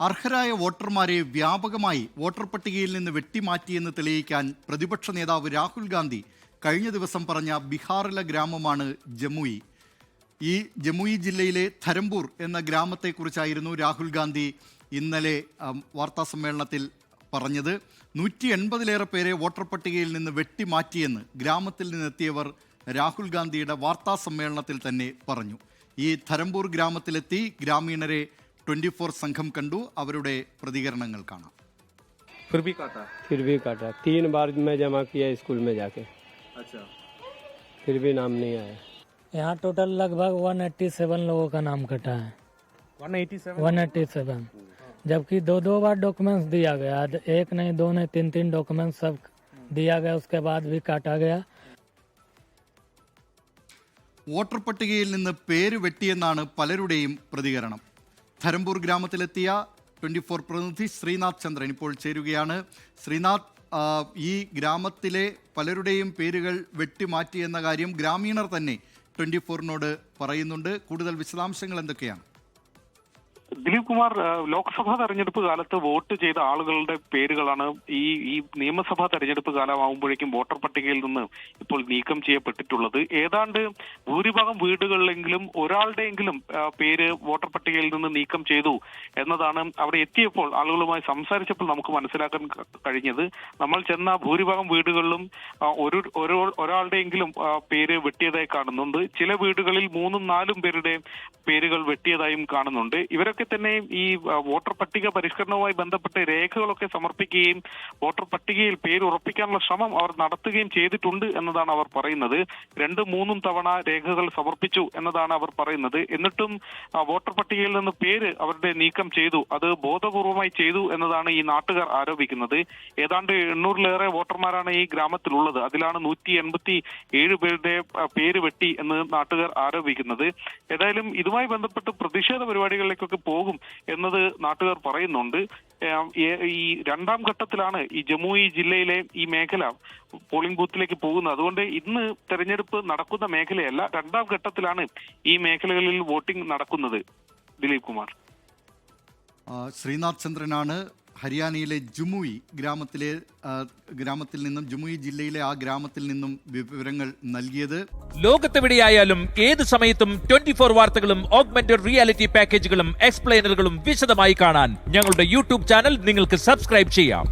അർഹരായ വോട്ടർമാരെ വ്യാപകമായി വോട്ടർ പട്ടികയിൽ നിന്ന് വെട്ടിമാറ്റിയെന്ന് തെളിയിക്കാൻ പ്രതിപക്ഷ നേതാവ് രാഹുൽ ഗാന്ധി കഴിഞ്ഞ ദിവസം പറഞ്ഞ ബീഹാറിലെ ഗ്രാമമാണ് ജമ്മുയി ഈ ജമ്മുയി ജില്ലയിലെ ധരംപൂർ എന്ന ഗ്രാമത്തെക്കുറിച്ചായിരുന്നു രാഹുൽ ഗാന്ധി ഇന്നലെ വാർത്താ സമ്മേളനത്തിൽ പറഞ്ഞത്. നൂറ്റി എൺപതിലേറെ പേരെ വോട്ടർ പട്ടികയിൽ നിന്ന് വെട്ടിമാറ്റിയെന്ന് ഗ്രാമത്തിൽ നിന്നെത്തിയവർ രാഹുൽ ഗാന്ധിയുടെ വാർത്താ സമ്മേളനത്തിൽ തന്നെ പറഞ്ഞു. ഈ ധരംപൂർ ഗ്രാമത്തിലെത്തി ഗ്രാമീണരെ ട്വന്റി ഫോർ സംഘം കണ്ടു അവരുടെ പ്രതികരണങ്ങൾ കാണാം फिर भी काटा फिर भी काटा तीन बार मैं जमा किया स्कूल में जाके अच्छा फिर भी नाम नहीं आया यहाँ टोटल लगभग 187 लोगों का नाम कटा है 187 187 जबकि दो दो बार डॉक्यूमेंट्स दिया गया आज एक नहीं दो नहीं तीन तीन डॉक्यूमेंट्स सब दिया गया उसके बाद भी काटा गया വോട്ടർ പട്ടികയിൽ നിന്ന് പേര് വെട്ടിയെന്നാണ് പലരുടെയും പ്രതികരണം ധരംപൂർ ഗ്രാമത്തിലെത്തിയ ട്വന്റി ഫോർ പ്രതിനിധി ശ്രീനാഥ് ചന്ദ്രൻ ഇപ്പോൾ ചേരുകയാണ്. ശ്രീനാഥ് ഈ ഗ്രാമത്തിലെ പലരുടെയും പേരുകൾ വെട്ടിമാറ്റി എന്ന കാര്യം ഗ്രാമീണർ തന്നെ ട്വന്റി ഫോറിനോട് പറയുന്നുണ്ട്. കൂടുതൽ വിശദാംശങ്ങൾ എന്തൊക്കെയാണ്? ദിലീപ് കുമാർ ലോക്സഭാ തെരഞ്ഞെടുപ്പ് കാലത്ത് വോട്ട് ചെയ്ത ആളുകളുടെ പേരുകളാണ് ഈ ഈ നിയമസഭാ തെരഞ്ഞെടുപ്പ് കാലമാകുമ്പോഴേക്കും വോട്ടർ പട്ടികയിൽ നിന്ന് ഇപ്പോൾ നീക്കം ചെയ്യപ്പെട്ടിട്ടുള്ളത്. ഏതാണ്ട് ഭൂരിഭാഗം വീടുകളിലെങ്കിലും ഒരാളുടെയെങ്കിലും പേര് വോട്ടർ പട്ടികയിൽ നിന്ന് നീക്കം ചെയ്തു എന്നതാണ് അവിടെ എത്തിയപ്പോൾ ആളുകളുമായി സംസാരിച്ചപ്പോൾ നമുക്ക് മനസ്സിലാക്കാൻ കഴിഞ്ഞത്. നമ്മൾ ചെന്ന ഭൂരിഭാഗം വീടുകളിലും ഒരു ഒരാളുടെയെങ്കിലും പേര് വെട്ടിയതായി കാണുന്നുണ്ട്. ചില വീടുകളിൽ മൂന്നും നാലും പേരുടെ പേരുകൾ വെട്ടിയതായും കാണുന്നുണ്ട്. ഇവരൊക്കെ തന്നെ ഈ വോട്ടർ പട്ടിക പരിഷ്കരണവുമായി ബന്ധപ്പെട്ട് രേഖകളൊക്കെ സമർപ്പിക്കുകയും വോട്ടർ പട്ടികയിൽ പേര് ഉറപ്പിക്കാനുള്ള ശ്രമം അവർ നടത്തുകയും ചെയ്തിട്ടുണ്ട് എന്നതാണ് അവർ പറയുന്നത്. രണ്ട് മൂന്നും തവണ രേഖകൾ സമർപ്പിച്ചു എന്നതാണ് അവർ പറയുന്നത്. എന്നിട്ടും വോട്ടർ പട്ടികയിൽ നിന്ന് പേര് അവരുടെ നീക്കം ചെയ്തു. അത് ബോധപൂർവമായി ചെയ്തു എന്നതാണ് ഈ നാട്ടുകാർ ആരോപിക്കുന്നത്. ഏതാണ്ട് എണ്ണൂറിലേറെ വോട്ടർമാരാണ് ഈ ഗ്രാമത്തിലുള്ളത്. അതിലാണ് നൂറ്റി എൺപത്തി ഏഴ് പേരുടെ പേര് വെട്ടി എന്ന് നാട്ടുകാർ ആരോപിക്കുന്നത്. ഏതായാലും ഇതുമായി ബന്ധപ്പെട്ട് പ്രതിഷേധ പരിപാടികളിലേക്കൊക്കെ പോകും എന്നത് നാട്ടുകാർ പറയുന്നുണ്ട്. ഈ രണ്ടാം ഘട്ടത്തിലാണ് ഈ ജമുയി ജില്ലയിലെ ഈ മേഖല പോളിംഗ് ബൂത്തിലേക്ക് പോകുന്നത്. അതുകൊണ്ട് ഇന്ന് തെരഞ്ഞെടുപ്പ് നടക്കുന്ന മേഖലയല്ല രണ്ടാം ഘട്ടത്തിലാണ് ഈ മേഖലകളിൽ വോട്ടിംഗ് നടക്കുന്നത്. ദിലീപ് കുമാർ. ശ്രീനാഥ് ചന്ദ്രനാണ് ഹരിയാനയിലെ ജുമുയി ഗ്രാമത്തിലെ ഗ്രാമത്തിൽ നിന്നും ജുമുയി ജില്ലയിലെ ആ ഗ്രാമത്തിൽ നിന്നും വിവരങ്ങൾ നൽകിയത്. ലോകത്തെവിടെയായാലും ഏത് സമയത്തും ട്വന്റി ഫോർ വാർത്തകളും ഓഗ്മെന്റഡ് റിയാലിറ്റി പാക്കേജുകളും എക്സ്പ്ലെയിനറുകളും വിശദമായി കാണാൻ ഞങ്ങളുടെ യൂട്യൂബ് ചാനൽ നിങ്ങൾക്ക് സബ്സ്ക്രൈബ് ചെയ്യാം.